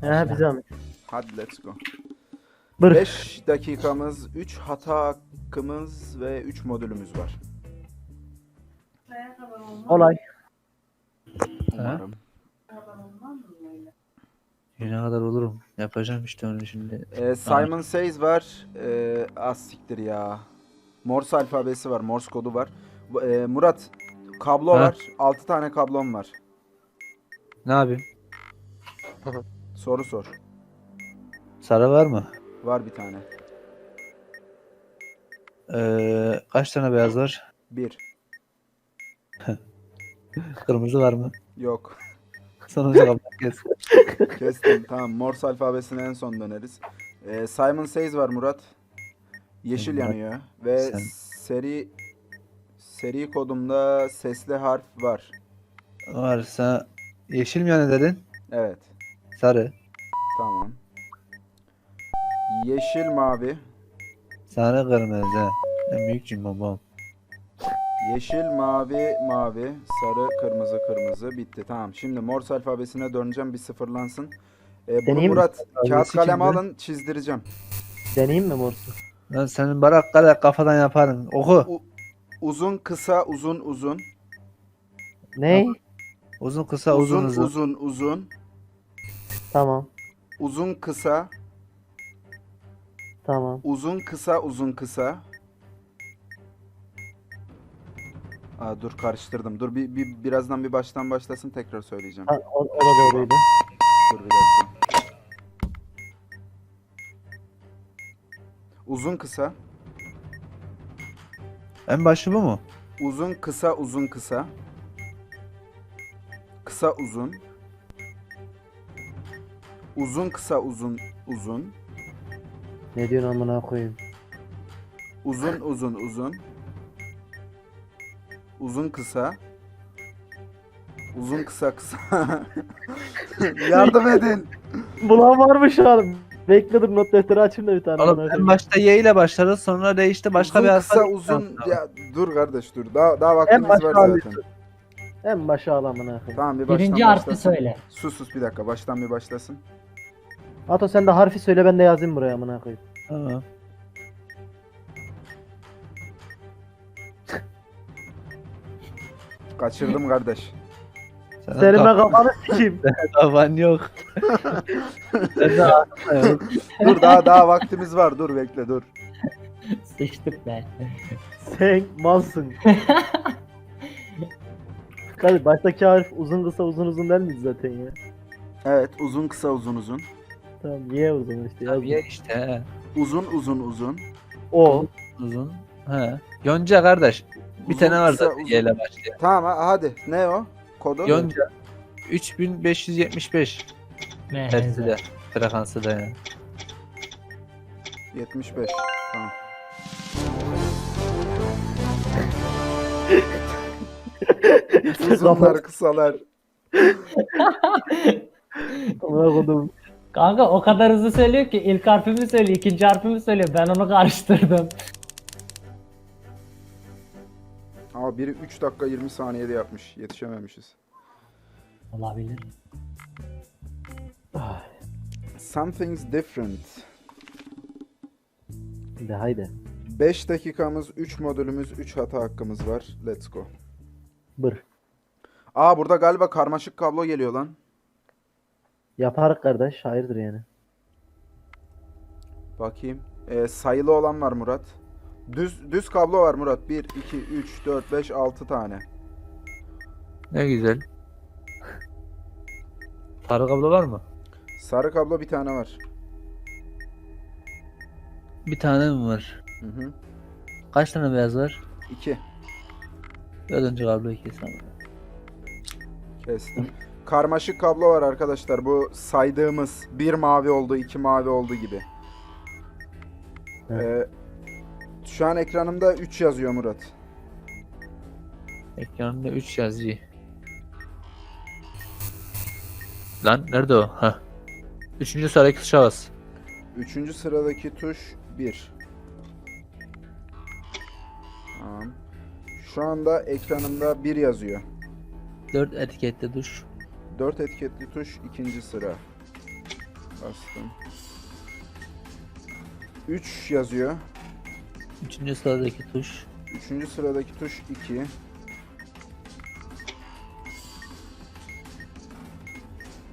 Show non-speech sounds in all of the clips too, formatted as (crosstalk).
He bize mi? Hadi let's go. Bır. 5 dakikamız, 3 hata hakkımız ve 3 modülümüz var. Olay. Umarım. Ne kadar olurum. Yapacağım işte onu şimdi. Ee, Simon Says var. Ee, az siktir ya. Morse alfabesi var. Morse kodu var. Ee, Murat kablo Ha. var. 6 tane kablom var. Ne yapayım? (laughs) Soru sor. Sarı var mı? Var bir tane. Ee, kaç tane beyaz var? 1. (laughs) Kırmızı var mı? Yok. (laughs) Sonuncu kapat kes. (laughs) Kestim. tamam. Morse alfabesine en son döneriz. Ee, Simon Says var Murat. Yeşil Murat, yanıyor. Ve sen- seri seri kodumda sesli harf var. Var sen yeşil mi yani dedin? Evet. Sarı. Tamam. Yeşil mavi. Sarı kırmızı. En büyük cimbom. Yeşil, mavi, mavi, sarı, kırmızı, kırmızı. Bitti. Tamam. Şimdi Morse alfabesine döneceğim. Bir sıfırlansın. Ee, bunu Deneyeyim mi? Murat kağıt Alfabesi kalem kimde? alın çizdireceğim. Deneyeyim mi morsu? Lan senin barak kadar kafadan yaparım. Oku. Uzun, kısa, uzun, uzun. Ney? Uzun kısa uzun Uzun, uzun. uzun, uzun. Tamam. Uzun, kısa, Tamam. uzun, kısa, uzun, kısa. Aa, dur karıştırdım. Dur bir, bir birazdan bir baştan başlasın tekrar söyleyeceğim. Ha, o, o da doğruydu. Dur bir dakika. Uzun, kısa. En başı bu mu? Uzun kısa uzun kısa. Kısa uzun. Uzun kısa uzun uzun. Ne diyorsun amına koyayım? Uzun uzun uzun. Uzun kısa. Uzun kısa kısa. (laughs) Yardım edin. Bulan varmış abi. Bekle dur not defteri açayım da bir tane. Oğlum amına en koyayım. başta Y ile başlarız sonra değişti başka uzun bir kısa uzun. Ya dur kardeş dur. Daha daha vaktimiz başta var zaten. alıyorsun. En başa al amına koyayım. Tamam bir baştan Birinci harfi başlasın. söyle. Sus sus bir dakika baştan bir başlasın. Ato sen de harfi söyle ben de yazayım buraya amına koyayım. Kaçırdım kardeş. Senin Serime kaf- kafanı sikeyim. (laughs) kafan yok. (laughs) Sen de aklın yok. dur daha daha vaktimiz var. Dur bekle dur. Sıçtık be. Sen malsın. Tabii baştaki harf uzun kısa uzun uzun der miydi zaten ya? Evet uzun kısa uzun uzun. Tamam ye o zaman işte. Tabii ya işte he. Uzun uzun uzun. O. Uzun. He. Yonca kardeş. Bir Uzun, tane var zaten uzun. Y ile başlayan. Tamam ha- hadi. Ne o? Kodu? Yonca. 3575. Hepsi Mehze. de. Frekansı da yani. 75. Tamam. (laughs) Uzunlar kısalar. Amına koydum. Kanka o kadar hızlı söylüyor ki ilk harfimi söylüyor, ikinci harfimi söylüyor. Ben onu karıştırdım. Ama biri 3 dakika 20 saniyede yapmış. Yetişememişiz. Olabilir. Something's different. De haydi. 5 dakikamız, 3 modülümüz, 3 hata hakkımız var. Let's go. Bır. Aa burada galiba karmaşık kablo geliyor lan. Yaparık kardeş. Hayırdır yani. Bakayım. Ee, sayılı olan var Murat. Düz düz kablo var Murat. 1, 2, 3, 4, 5, 6 tane. Ne güzel. Sarı kablo var mı? Sarı kablo bir tane var. Bir tane mi var? Hı hı. Kaç tane beyaz var? 2. Dördüncü kablo iki sana. Kestim. Karmaşık kablo var arkadaşlar. Bu saydığımız bir mavi oldu, iki mavi oldu gibi. Ee, şu an ekranımda 3 yazıyor Murat. Ekranında 3 yazıyor. Lan nerede o? Ha. Üçüncü sıradaki tuşa bas. Üçüncü sıradaki tuş 1. Tamam. Şu anda ekranımda 1 yazıyor. 4 etiketli tuş. 4 etiketli tuş ikinci sıra. Bastım. 3 yazıyor. Üçüncü sıradaki tuş. Üçüncü sıradaki tuş 2.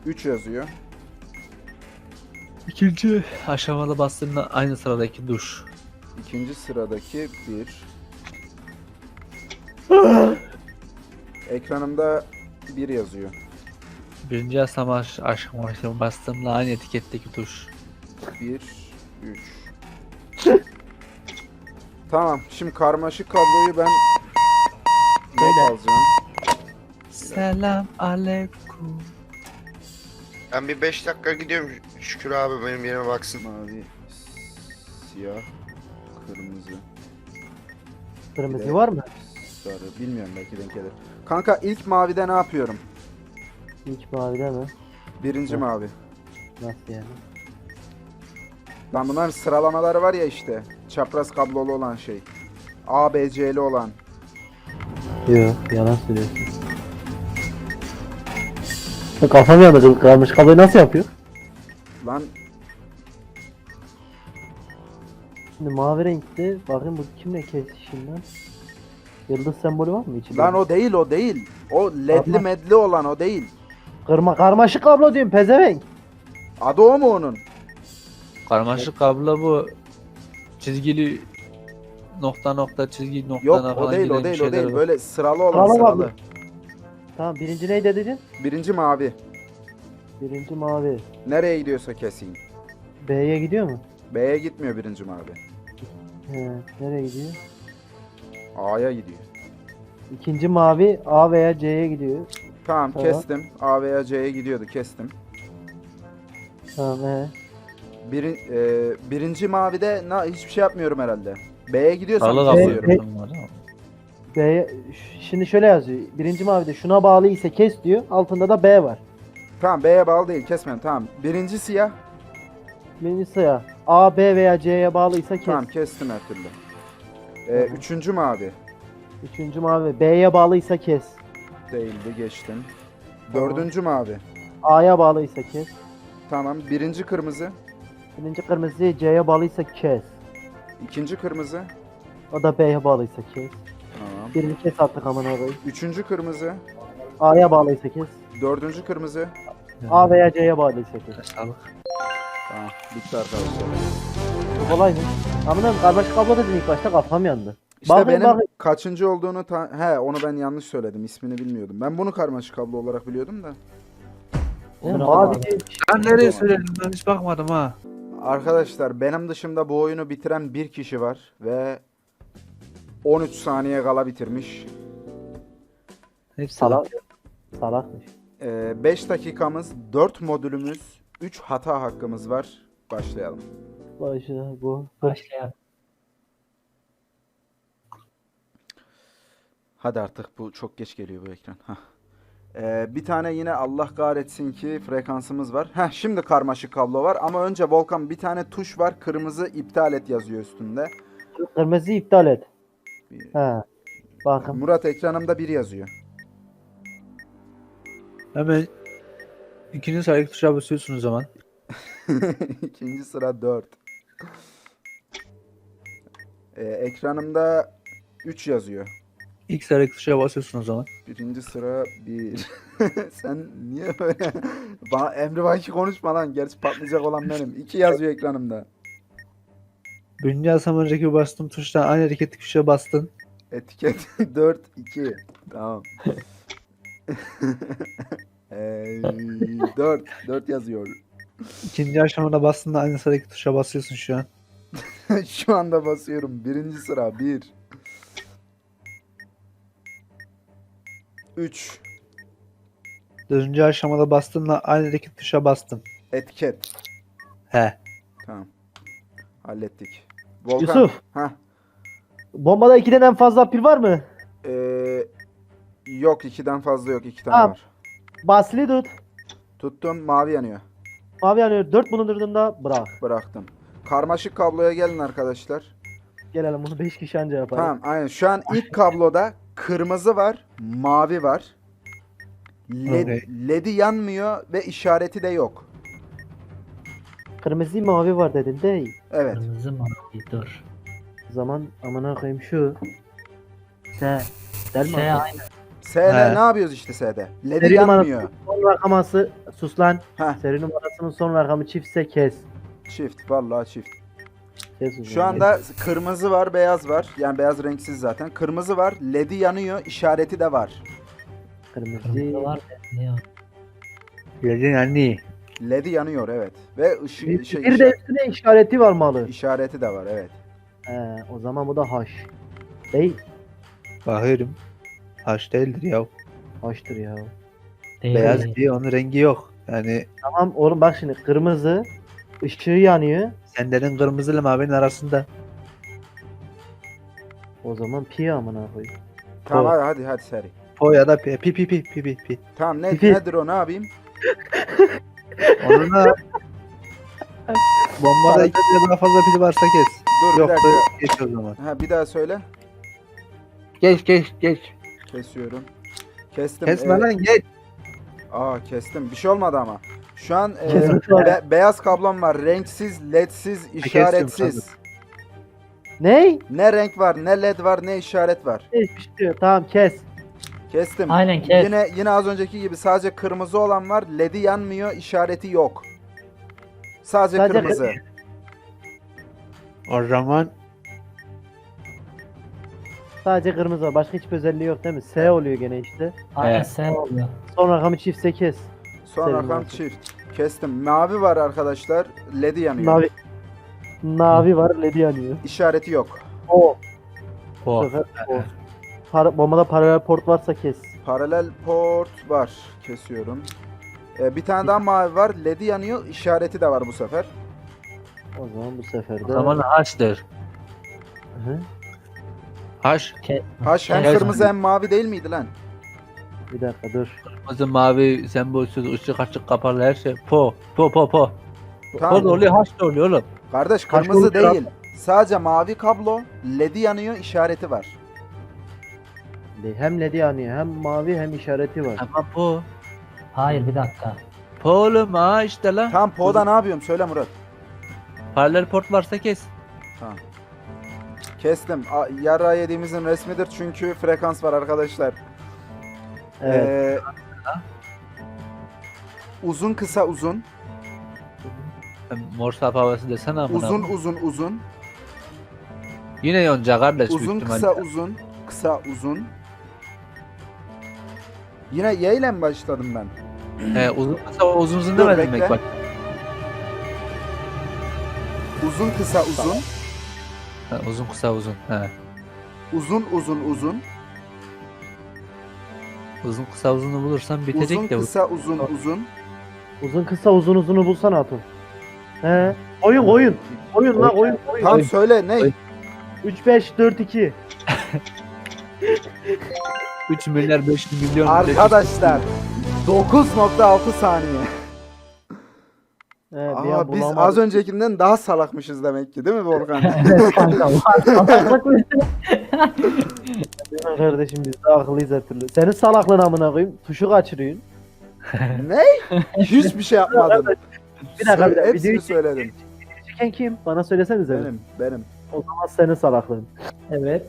Üç yazıyor. İkinci aşamada bastığında aynı sıradaki duş. İkinci sıradaki 1. (laughs) Ekranımda 1 yazıyor. Birinci aşama aşamasına bastığımda aynı etiketteki tuş. (laughs) 1, 3. tamam. Şimdi karmaşık kabloyu ben Böyle. alacağım. Selam aleyküm. Ben bir 5 dakika gidiyorum. Şükür abi benim yerime baksın. Mavi, siyah, kırmızı, Kırmızı var mı? sarı. Bilmiyorum belki denk gelir. Kanka ilk mavide ne yapıyorum? İlk mavide mi? Birinci Hı. mavi. Nasıl yani? Lan bunların sıralamaları var ya işte. Çapraz kablolu olan şey. A, B, C'li olan. Yok yalan söylüyorsun. Ya Kafam yandı kalmış kabloyu nasıl yapıyor? Lan Şimdi mavi renkli bakayım bu kimle kesişinden? Yıldız sembolü var mı içinde? lan o değil o değil. O ledli Allah. medli olan o değil. Kırma karmaşık kablo diyorum pezevenk. Adı o mu onun? Karmaşık kablo bu çizgili nokta nokta çizgi nokta Yok falan o değil o değil o değil. Böyle sıralı olan Sıralı sıralı. kablo. Tamam birinci neydi dedin? Birinci mavi. Birinci mavi. Nereye gidiyorsa keseyim. B'ye gidiyor mu? B'ye gitmiyor birinci mavi. He, nereye gidiyor? A'ya gidiyor. İkinci mavi A veya C'ye gidiyor. Tamam Tamam. kestim. A veya C'ye gidiyordu kestim. Tamam he. Birin, e, birinci mavide na, hiçbir şey yapmıyorum herhalde. B'ye gidiyorsam Sarılı kablo kesiyorum. B'ye ş- şimdi şöyle yazıyor. Birinci mavide şuna bağlı ise kes diyor. Altında da B var. Tamam B'ye bağlı değil kesmem tamam. Birinci siyah. Birinci sıra A, B veya C'ye bağlıysa kes. Tamam kestim her türlü. E, Tamam. Üçüncü mavi. Üçüncü mavi B'ye bağlıysa kes. Değildi geçtim. Tamam. Dördüncü mavi. A'ya bağlıysa kes. Tamam. Birinci kırmızı. Birinci kırmızı C'ye bağlıysa kes. ikinci kırmızı. O da B'ye bağlıysa kes. Tamam. Birini kes attık aman orayı. Üçüncü kırmızı. A'ya bağlıysa kes. Dördüncü kırmızı. A veya C'ye bağlıysa kes. Sağlık. Tamam. Bitti arkadaşlar. Kolay mı? Amına karmaşık kablo dedin ilk başta kafam yandı. İşte Bakın, benim bakın. kaçıncı olduğunu ta- he onu ben yanlış söyledim. İsmini bilmiyordum. Ben bunu karmaşık kablo olarak biliyordum da. Oğlum, Bravo mavi abi. değil. Ben nereye söyledim ben hiç bakmadım ha. Arkadaşlar benim dışımda bu oyunu bitiren bir kişi var ve 13 saniye kala bitirmiş. Hepsi Salak. Salakmış. 5 dakikamız, 4 modülümüz, 3 hata hakkımız var. Başlayalım. Başla bu. Başlayalım. Hadi artık bu çok geç geliyor bu ekran. Hah. Ee, bir tane yine Allah kahretsin ki frekansımız var. Heh, şimdi karmaşık kablo var ama önce Volkan bir tane tuş var. Kırmızı iptal et yazıyor üstünde. Kırmızı iptal et. Bir- He. Bakın. Murat ekranımda bir yazıyor. Hemen ikinci sıradaki tuşa basıyorsun o zaman. (laughs) İkinci sıra 4. Ee, ekranımda 3 yazıyor. İlk sıradaki tuşa basıyorsun o zaman. Birinci sıra 1. (laughs) Sen niye böyle? Bana emri vaki konuşma lan. Gerçi patlayacak olan benim. 2 yazıyor ekranımda. Birinci asam önceki bastığım tuştan aynı hareketli tuşa bastın. Etiket (laughs) 4 2. Tamam. Ee, 4 4 yazıyor. İkinci aşamada bastığında aynı sıradaki tuşa basıyorsun şu an. (laughs) Şu anda basıyorum. Birinci sıra 1. 3 Dördüncü aşamada bastığında aynı tuşa bastın. etiket. He. Tamam. Hallettik. Volkan. Yusuf. Heh. Bombada ikiden en fazla pil var mı? Ee, yok ikiden fazla yok. iki tane Tamam. var. Basılı tut. Tuttum mavi yanıyor. Mavi yanıyor. Dört bulundurduğunda bırak. Bıraktım. Karmaşık kabloya gelin arkadaşlar. Gelelim bunu 5 kişi anca yapar. Tamam aynen. Şu an ilk kabloda kırmızı var, mavi var. LED, Okey. LED'i yanmıyor ve işareti de yok. kırmızı mavi var dedin değil. Evet. Kırmızı mavi dur. O zaman amına koyayım şu. S. Del mi? Aynı. S'de He. ne yapıyoruz işte S'de? LED'i Seri yanmıyor. son rakaması sus lan. Heh. Seri numarasının son rakamı çiftse kes. Çift. Vallahi çift. Kes Şu anda kırmızı var, beyaz var. Yani beyaz renksiz zaten. Kırmızı var, LED'i yanıyor, işareti de var. Kırmızı. Kırmızı var. Ne? Geldin anne. LED'i yanıyor evet. Ve ışığı Bir, şey, bir de üstüne işareti var malı. işareti de var evet. He, o zaman bu da haş. Değil. Bakıyorum. Haş değildir ya. Haştır ya. Değil. Beyaz diye onun rengi yok. Yani Tamam oğlum bak şimdi kırmızı. Işığı yanıyor. sendenin kırmızı ile mavinin arasında. O zaman pi amına koyayım. Tamam Tamam. hadi hadi, hadi seri. Po ya da pi pi pi pi pi pi. pi. Tamam ne, Tipi. nedir o ne yapayım? (laughs) Onunla bombada iki ya daha fazla pil varsa kes. Dur Yok bir dakika. geç o zaman. Ha, bir daha söyle. Geç geç geç. Kesiyorum. Kestim. Kesme evet. lan geç. Aa kestim. Bir şey olmadı ama. Şu an e, be- beyaz kablom var. Renksiz, ledsiz, işaretsiz. Ney? Ne renk var, ne led var, ne işaret var. Hiçbir şey yok. Tamam kes. Kestim. Aynen kes. Yine yine az önceki gibi sadece kırmızı olan var. Ledi yanmıyor, işareti yok. Sadece, Sadece kırmızı. O zaman Sadece kırmızı var. Başka hiçbir özelliği yok değil mi? S oluyor gene işte. Aynen Evet. sen oluyor. Son rakamı çiftse kes. Son Senin rakam çift. Kestim. Mavi var arkadaşlar. Ledi yanıyor. Navi. Navi var, ledi yanıyor. İşareti yok. O. Bu po. sefer o. Para, bombada paralel port varsa kes. Paralel port var. Kesiyorum. Ee, bir tane daha mavi var. Ledi yanıyor. İşareti de var bu sefer. O zaman bu sefer O de... zaman haşdır. Hı. Haş. Kes. Haş hem Kes. kırmızı hem mavi değil miydi lan? Bir dakika dur. Kırmızı mavi sembolsüz ışık açık kapalı her şey. Po. Po po po. Tamam. Po da oluyor haş da oluyor oğlum. Kardeş Kaç kırmızı boyut değil. Sadece mavi kablo. Ledi yanıyor. işareti var. Hem ledi yanıyor, hem mavi hem işareti var. Ama po. Hayır bir dakika. Po oğlum ha işte lan. Tam Po'da ne yapıyorum? Söyle Murat. Paralel port varsa kes. Tamam. Kestim. A- Yara yediğimizin resmidir çünkü frekans var arkadaşlar. Evet. Ee, uzun kısa uzun. Morse havası desene amına. Uzun uzun uzun. Yine yonca kardeş büyük Uzun ihtimalle. kısa uzun. Kısa uzun. Yine Y ile mi başladım ben? He, uzun kısa uzun uzun Dur, demedim bekle. demek bak. Uzun kısa uzun. Ha, uzun kısa uzun. He. Uzun uzun uzun. Uzun kısa uzunu bulursan bitecek Uzun de bu. kısa uzun uzun. Uzun kısa uzun uzunu bulsana Atun. He. Oyun oyun. Oyun lan oyun oyun. Tam söyle ne? Oy. 3 5 4 2. 3 milyar 5 milyon. Arkadaşlar 9.6 saniye. He, bir Aa, biz az öncekinden daha salakmışız demek ki değil mi Volkan? (laughs) Evet kanka (laughs) mi kardeşim biz de akıllıyız her türlü. Senin salaklığın amına koyayım. Tuşu kaçırıyorsun. (laughs) ne? Hiçbir şey yapmadın. Bir dakika, bir dakika. Hepsini söyledim. Çeken kim? Bana söylesenize. Benim, benim. O zaman senin salaklığın. Evet.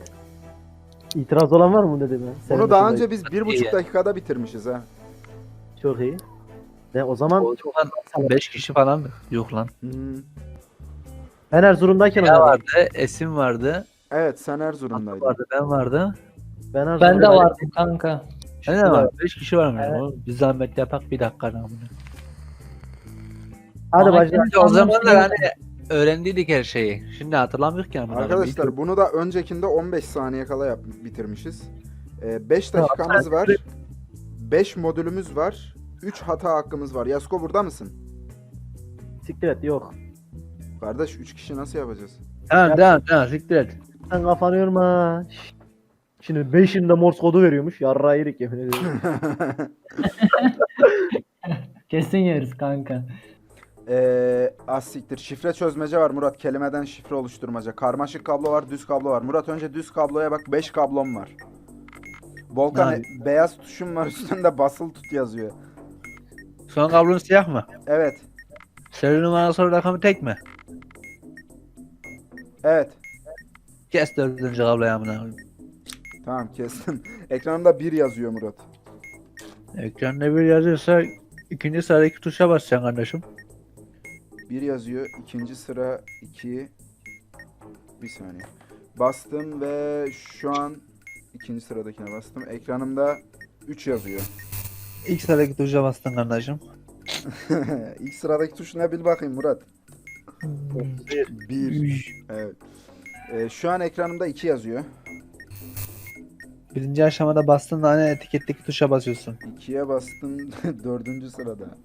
İtiraz olan var mı dedi ben. Bunu daha önce biz bir buçuk dakikada bitirmişiz ha. Çok iyi. De o zaman O zaman 5 kişi falan mı? Yok lan. Hı. ben Erzurum'dayken Ya vardı, Esim vardı, Evet sen Erzurum'daydın. vardı, ben vardı. Ben Ben de vardım kanka. Ne de var? 5 kişi var mı? Evet. Bir zahmet yapak bir dakika namına. Hadi Ama başla. şimdi- O zamanlar hani öğrendiydik her şeyi. Şimdi hatırlamıyoruz ki. Arkadaşlar bunu da öncekinde 15 saniye kala yap bitirmişiz. 5 dakikamız var. 5 modülümüz var. 3 hata hakkımız var. Yasko burada mısın? Siktir et yok. Kardeş 3 kişi nasıl yapacağız? Tamam tamam tamam siktir et. Sen kafanı yorma. Şşş. Şimdi 5'inde Morse kodu veriyormuş. Yarra yedik yemin ediyorum. (laughs) Kesin yeriz kanka. Eee asiktir. Şifre çözmece var Murat. Kelimeden şifre oluşturmaca. Karmaşık kablo var, düz kablo var. Murat önce düz kabloya bak. 5 kablom var. Volkan e, beyaz tuşum var (laughs) üstünde basılı tut yazıyor. Son kablon siyah mı? Evet. Seri numarası rakamı tek mi? Evet. Kes dördüncü kabloyu amına koyayım. Tamam kestim. (laughs) Ekranımda 1 yazıyor Murat. Ekranda bir yazıyorsa ikinci sıradaki tuşa basacaksın kardeşim. 1 yazıyor. ikinci sıra 2. Bir saniye. Bastım ve şu an ikinci sıradakine bastım. Ekranımda 3 yazıyor. İlk sıradaki tuşa bastın kardeşim. (laughs) İlk sıradaki tuş ne bil bakayım Murat. 1. Evet. Ee, şu an ekranımda 2 yazıyor. Birinci aşamada bastın da hani etiketteki tuşa basıyorsun. 2'ye bastım. (laughs) Dördüncü sırada. (laughs)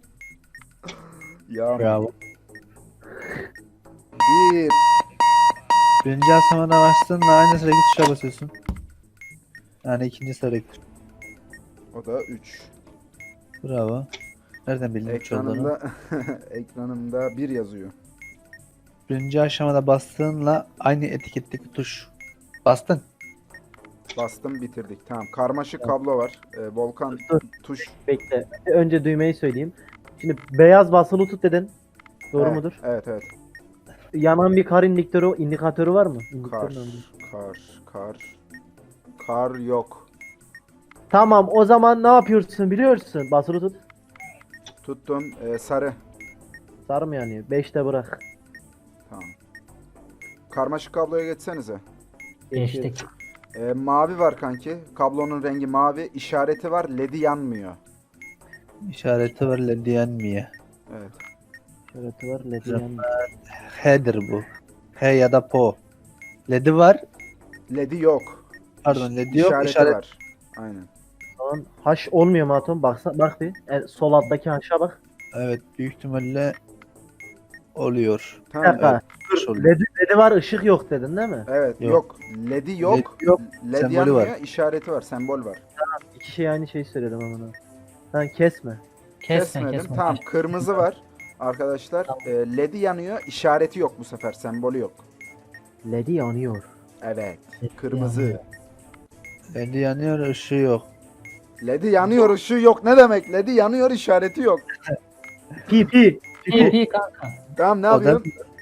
ya Bravo. 1. Birinci aşamada bastın da aynı sıradaki tuşa basıyorsun. Yani ikinci sıradaki tuş. O da 3. Bravo. Nereden bildin üç olduğunu? Ekranımda (laughs) ekranımda 1 yazıyor. Birinci aşamada bastığınla aynı etiketteki tuş. Bastın. Bastım bitirdik. Tamam. Karmaşık kablo var. Ee, Volkan Dur. tuş. Bekle. Önce düğmeyi söyleyeyim. Şimdi beyaz basılı tut dedin. Doğru evet, mudur? Evet evet. Yanan bir kar indikatörü, indikatörü var mı? Kar, kar, kar. Kar yok. Tamam o zaman ne yapıyorsun biliyorsun. Basılı tut. Tuttum. Ee, sarı. Sarı mı yani? 5'te bırak. Tamam. Karmaşık kabloya geçsenize. Geçtik. Ee, mavi var kanki. Kablonun rengi mavi. İşareti var. LED'i yanmıyor. İşareti var led yenmiyor. Evet. Şöhreti var. LED yanmıyor. H'dir bu. H ya da po. Led'i var. LED'i yok. Pardon led'i yok. işareti işaret var. Aynen. Tamam. Haş olmuyor mu Atom? Baksana, bak bir. E, sol alttaki haşa bak. Evet büyük ihtimalle oluyor. Tamam. dakika. Dur, oluyor. LED, LED'i var ışık yok dedin değil mi? Evet. Yok. Yok. LED'i yok. LED yok, LED sembolü yanmıyor. var. işareti var. Sembol var. İki şey aynı şeyi söyledim ama. Sen kesme. Kesme Kesmedim. kesme. Tamam. Kırmızı var. Arkadaşlar e, LED'i yanıyor. işareti yok bu sefer. Sembolü yok. LED'i yanıyor. Evet. Kırmızı. Led'i yanıyor ışığı yok. LED'i yanıyor. ışığı yok. Ne demek? LED'i yanıyor. işareti yok. Pi pi. Pil pil kanka. Tamam ne O da yapıyorsun?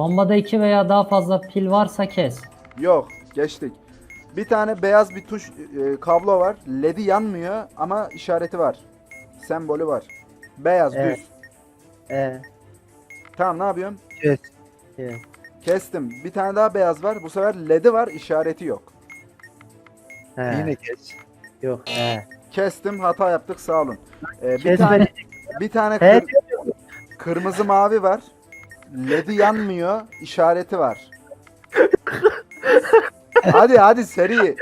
Bombada iki veya daha fazla pil varsa kes. Yok. Geçtik. Bir tane beyaz bir tuş e, kablo var. LED'i yanmıyor ama işareti var. Sembolü var. Beyaz Evet. düz. E. Tamam ne yapıyorum? kes. e. Kestim. Bir tane daha beyaz var. Bu sefer LED'i var. işareti yok. He. Yine kes. Yok. He. Kestim. Hata yaptık. Sağ olun. Ee, bir tane bir tane kır- kırmızı mavi var. LED'i yanmıyor. işareti var. hadi hadi seri.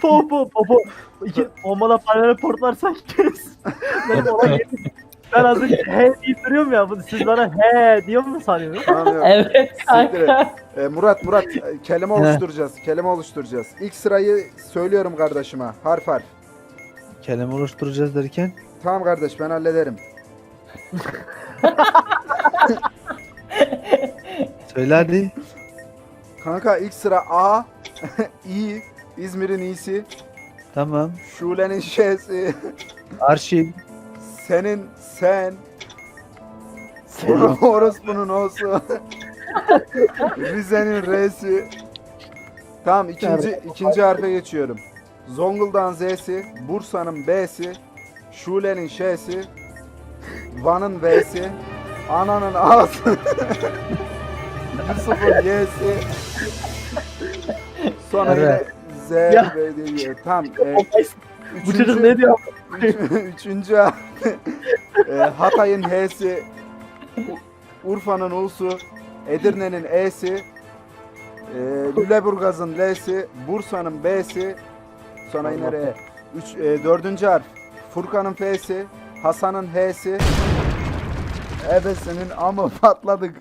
Popo popo. İki bombala panel portlarsan kes. ben ona. Ben az önce he deyip duruyorum ya. bu- Siz bana he diyor mu sanıyorsunuz? Tamam, yok. Evet Siktir et. kanka. Ee, Murat Murat e, kelime oluşturacağız. Kelime oluşturacağız. İlk sırayı söylüyorum kardeşime. Harf harf. Kelime oluşturacağız derken. Tamam kardeş ben hallederim. (laughs) (laughs) Söyle hadi. Kanka ilk sıra A, (laughs) İ, İzmir'in iyisi, Tamam. Şule'nin şeysi, Arşiv. senin sen, orospunun olsun, (laughs) Rize'nin R'si. Tamam ikinci, ikinci harfe geçiyorum. Zonguldak'ın Z'si, Bursa'nın B'si, Şule'nin Ş'si, Van'ın V'si, Ana'nın A'sı, Yusuf'un Y'si, sonra yine Evet. Z, Ya. B diye gidiyor. Tamam. e, (laughs) Bu çocuk ne diyor? Üç, üçüncü harf. (laughs) e, Hatay'ın H'si, U- Urfa'nın U'su, Edirne'nin E'si, e, Lüleburgaz'ın L'si, Bursa'nın B'si, sonra yine R. Üç, e, dördüncü harf. Furkan'ın F'si, Hasan'ın H'si. Ebesinin ama patladık.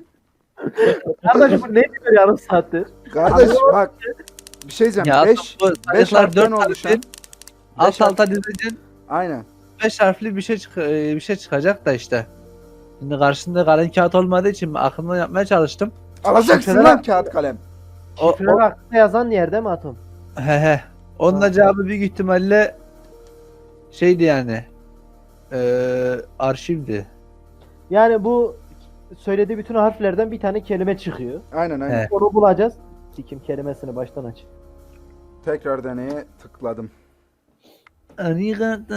Kardeşim bu ne diyor yarım saattir? Kardeş bak bir şey diyeceğim. Ya 5 bu 5 sayılar harften oluşan. Alt alta dizeceksin. Aynen. 5 harfli bir şey çık e, bir şey çıkacak da işte. Şimdi karşında kalem kağıt olmadığı için aklımdan yapmaya çalıştım. Alacaksın Şifreler- lan kağıt kalem. O, Şifreler o, hakkında yazan yerde mi Atom? he he. Onun da cevabı büyük ihtimalle şeydi yani. Eee arşivdi. Yani bu söylediği bütün harflerden bir tane kelime çıkıyor. Aynen aynen. Evet. Onu bulacağız. Sikim kelimesini baştan aç. Tekrar deneye tıkladım. Arigato.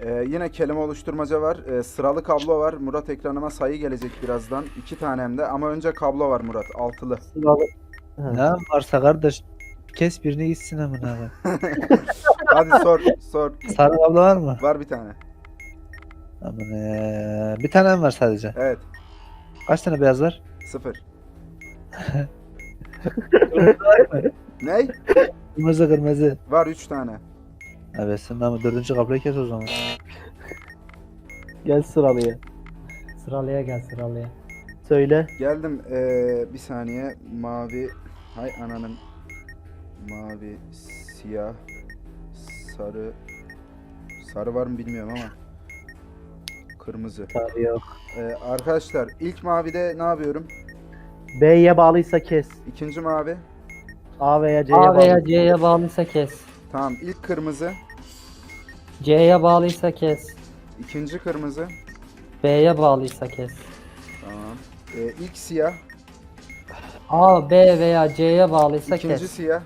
Ee, yine kelime oluşturmaca var. Ee, sıralı kablo var. Murat ekranıma sayı gelecek birazdan. İki tane hem de ama önce kablo var Murat. Altılı. Sıralı. Ne varsa kardeş kes birini gitsin hemen (laughs) abi. Hadi sor sor. Sarı kablo var mı? Var bir tane. Aman bir tane mi var sadece? Evet. Kaç tane beyaz var? Sıfır. (laughs) ne? Kırmızı kırmızı. Var üç tane. Evet sen ama dördüncü kabloyu kes o zaman. Gel sıralıya. Sıralıya gel sıralıya. Söyle. Geldim. Ee, bir saniye. Mavi. Hay ananın. Mavi, siyah, sarı. Sarı var mı bilmiyorum ama. Kırmızı. Tabii yok. Ee, arkadaşlar ilk mavide ne yapıyorum? B'ye bağlıysa kes. İkinci mavi. A veya C'ye A veya bağlı. C'ye bağlıysa kes. Tamam ilk kırmızı. C'ye bağlıysa kes. ikinci kırmızı. B'ye bağlıysa kes. Tamam. Ee, ilk siyah. A, B veya C'ye bağlıysa ikinci kes. siyah.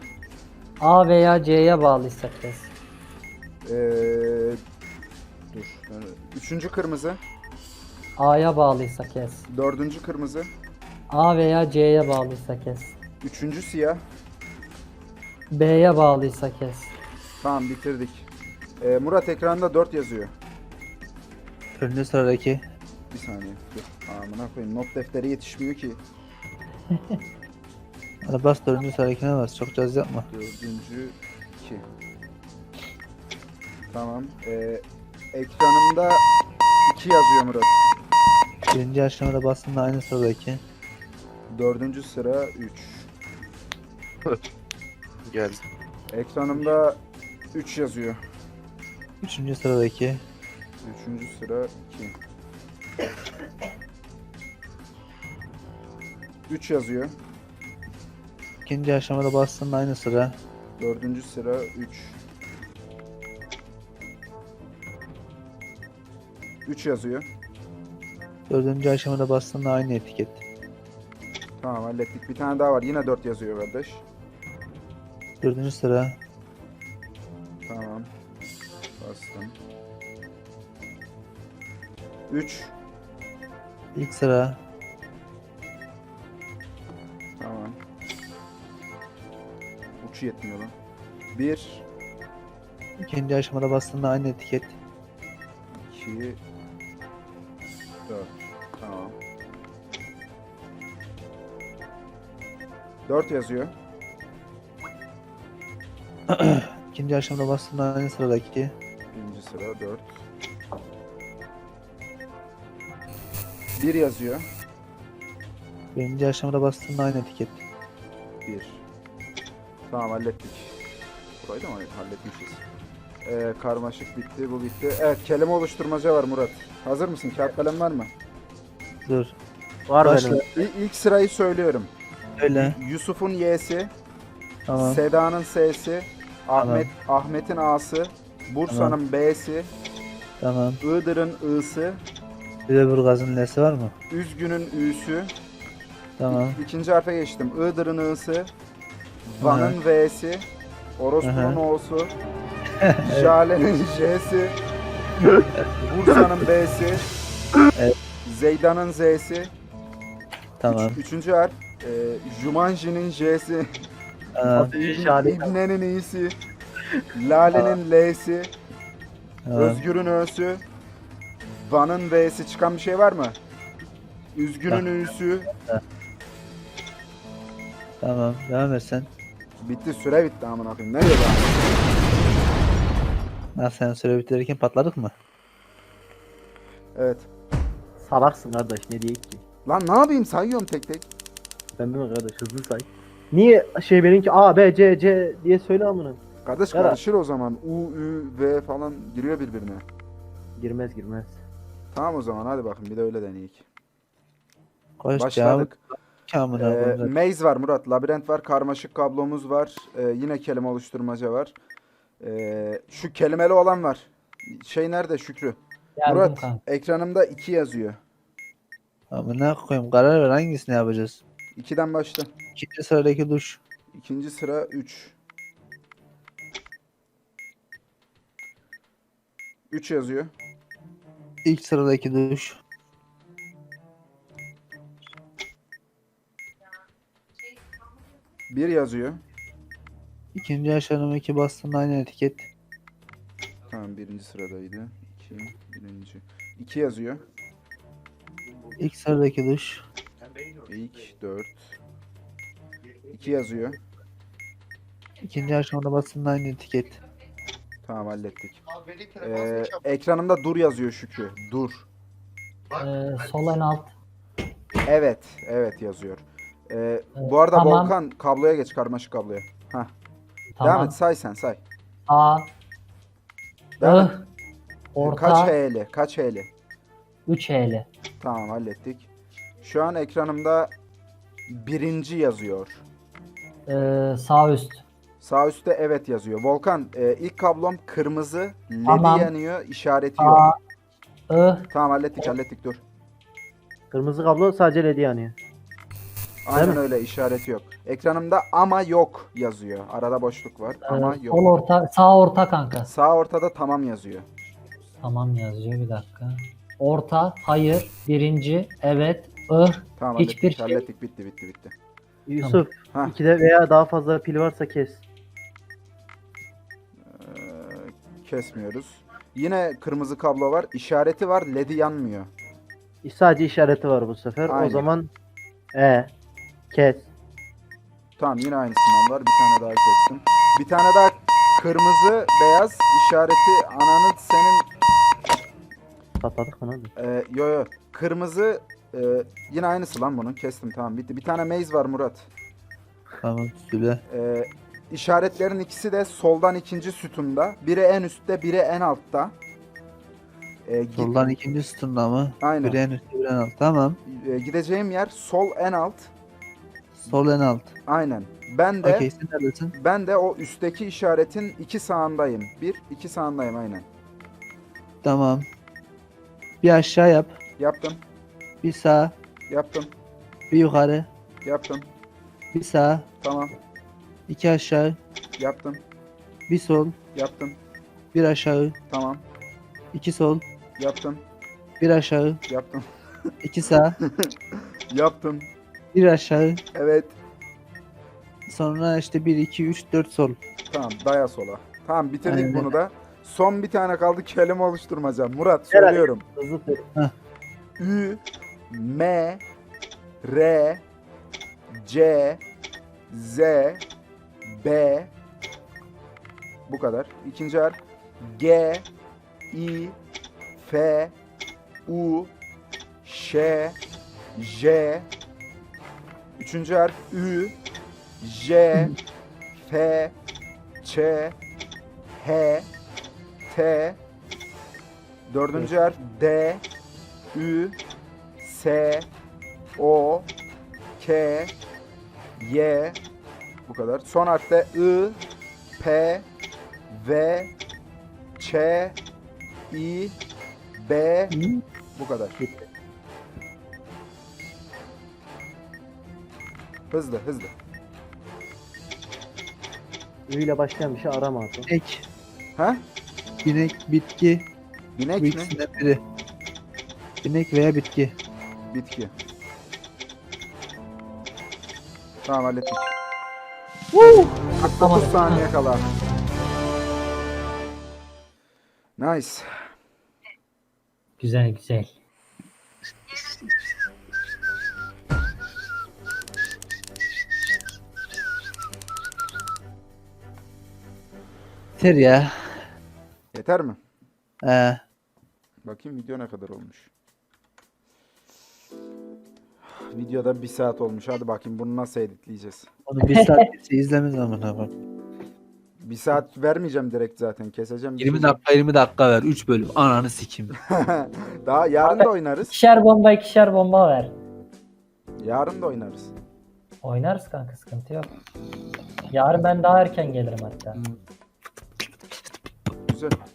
A veya C'ye bağlıysa kes. Ee, dur. Üçüncü kırmızı. A'ya bağlıysa kes. Dördüncü kırmızı. A veya C'ye bağlıysa kes. Üçüncü siyah. B'ye bağlıysa kes. Tamam bitirdik. Ee, Murat ekranda 4 yazıyor. Dördüncü sıradaki. Bir saniye. Dur. Amına koyayım. Not defteri yetişmiyor ki. (laughs) Hadi bas dördüncü sıradakine bas. Çok caz yapma. Dördüncü 2. Tamam. Ee, ekranımda 2 yazıyor Murat. Birinci aşamada bastığında aynı sıradaki. Dördüncü sıra 3. (laughs) Geldi. Ekranımda 3 yazıyor. Üçüncü sıradaki. Üçüncü sıra 2. 3 yazıyor. İkinci aşamada bastığında aynı sıra. Dördüncü sıra 3. 3 yazıyor. Dördüncü aşamada bastığında aynı etiket. Tamam hallettik. Bir tane daha var. Yine 4 yazıyor kardeş. Dördüncü sıra. Tamam. Bastım. 3. ilk sıra. Tamam. Uçu yetmiyor lan. 1, İkinci aşamada bastığında aynı etiket. 2, 4. Tamam. 4 yazıyor. (clears throat) İkinci aşamada bastığında aynı sıradaki. Birinci sıra 4. 1 yazıyor. Birinci aşamada bastığında aynı etiket. 1. Tamam hallettik. Burayı da mı halletmişiz? Ee, karmaşık bitti, bu bitti. Evet, kelime oluşturmaca var Murat. Hazır mısın? Kağıt kalem var mı? Dur. Var Başla. benim. İ- ilk sırayı söylüyorum. Öyle. Yusuf'un Y'si, Tamam. Seda'nın S'si, Ahmet Ahmet'in A'sı, Bursa'nın B'si, Tamam. Iğdır'ın I'sı, Bir de Burgaz'ın L'si var mı? Üzgün'ün Ü'sü. Tamam. İ- İkinci harfe geçtim. Iğdır'ın I'sı, Van'ın V'si, Orospu'nun Hı O'su, (laughs) Jale'nin J'si, Bursa'nın B'si, Evet. Zeyda'nın Z'si, Tamam. Üç- üçüncü harf, e, Jumanji'nin J'si. İbne'nin İ'si, Lale'nin L'si. Özgür'ün Ö'sü, Van'ın V'si çıkan bir şey var mı? Üzgün'ün Ü'sü. Tamam. Devam et sen. Bitti süre bitti amına koyayım. Nereye daha? Nasıl sen süre bitirirken patladık mı? Evet. Salaksın kardeş ne diyeyim ki? Lan ne yapayım sayıyorum tek tek. Ben değil mi kardeş hızlı say. Niye şey benimki A, B, C, C diye söyle amına. Kardeş Yara. karışır o zaman. U, Ü, V falan giriyor birbirine. Girmez girmez. Tamam o zaman hadi bakın bir de öyle deneyek. Koş. Başladık. Ee, maze var Murat. Labirent var. Karmaşık kablomuz var. Ee, yine kelime oluşturmaca var. Ee, şu kelimeli olan var. Şey nerede Şükrü? Geldim Murat kanka. ekranımda 2 yazıyor. Amına koyayım karar ver hangisini yapacağız? 2'den başla. İkinci sıradaki duş. İkinci sıra 3. 3 yazıyor. İlk sıradaki duş. Bir yazıyor. İkinci aşamadaki bastığın aynı etiket. Tamam birinci sıradaydı. 2 birinci. 2 yazıyor. İlk sıradaki duş. İlk 4. 2 yazıyor. İkinci aşamada bastığın aynı etiket. Tamam hallettik. Ee, telefon ekranımda dur yazıyor Şükrü. Dur. Ee, sol en alt. Evet, evet yazıyor. Ee, bu arada tamam. Volkan kabloya geç karmaşık kabloya. Hah. Devam Tamam. et say sen say. A. Devam I. et. Orta. Kaç H'li? Kaç H'li? 3 H'li. Tamam hallettik. Şu an ekranımda birinci yazıyor. Ee, sağ üst. Sağ üstte evet yazıyor. Volkan e, ilk kablom kırmızı. LED'i Tamam. yanıyor. işareti yok. A. I. Tamam hallettik hallettik dur. Kırmızı kablo sadece led yanıyor. Aynen mi? öyle işareti yok. Ekranımda ama yok yazıyor. Arada boşluk var ama Ee, yok. sol orta. Sağ orta kanka. Sağ ortada tamam yazıyor. Tamam yazıyor bir dakika. Orta. Hayır. Birinci. Evet. I. Tamam Hiçbir hallettik, şey- hallettik bitti bitti bitti. Yusuf Hah. ikide veya daha fazla pil varsa kes. Ee, kesmiyoruz. Yine kırmızı kablo var. İşareti var. LED'i yanmıyor. Sadece işareti var bu sefer. Aynen. O zaman e kes. Tamam yine aynısından var. Bir tane daha kestim. Bir tane daha kırmızı beyaz işareti ananı senin Patladık mı lan? e, yo yo kırmızı e, yine aynısı lan bunun kestim tamam bitti. Bir tane maze var Murat. Tamam söyle. E, işaretlerin ikisi de soldan ikinci sütunda. Biri en üstte biri en altta. E, gi- Soldan ikinci sütunda mı? Aynen. Biri en üstte biri en alt. Tamam. e, gideceğim yer sol en alt. Sol en alt. Aynen. Ben de Okey sen neredesin? ben de o üstteki işaretin iki sağındayım. Bir, iki sağındayım aynen. Tamam. Bir aşağı yap. Yaptım, Bir sağ. yaptım, Bir yukarı. yaptım. Bir sağ. Tamam, iki aşağı. yaptım, Bir sol. yaptım. Bir aşağı. Tamam, iki sol. yaptım, Bir aşağı. yaptım, iki sağ. (laughs) yaptım. Bir aşağı. Evet, Sonra işte 1, 2, 3, 4 sol. tamam. Daya sola. Tamam, bitirdik Aynen. bunu da. Son bir tane kaldı kelime oluşturmaca. Murat Herhalde. söylüyorum. Hızlı. Ü, M, R, C, Z, B. Bu kadar. İkinci harf. G, I, F, U, Ş, J. Üçüncü harf. Ü, J, F, Ç, H, T. Dördüncü harf. D, Ü, S, O, K, Y. Bu kadar. Son harfte I, P, V, Ç, İ, B. Bu kadar. Hızlı hızlı. Ü ile başlayan bir şey arama Hasan. Ek, Ha? binek, bitki. Binek Bu mi? ikisinden biri. Binek veya bitki. Bitki. Tamam hallettik. 49 saniye kala. Nice. Güzel güzel. Yeter ya. Yeter mi? Ee, Bakayım video ne kadar olmuş. Videoda bir saat olmuş. Hadi bakayım bunu nasıl editleyeceğiz. onu bir saat kimse izlemez amına koyayım. Bir saat vermeyeceğim direkt zaten. Keseceğim. 20 bitireceğim. dakika 20 dakika ver. 3 bölüm. Ananı sikim. (laughs) Daha yarın da oynarız. İkişer bomba ikişer bomba ver. Yarın da oynarız. Oynarız kanka sıkıntı yok. Yarın ben daha erken gelirim hatta. Güzel.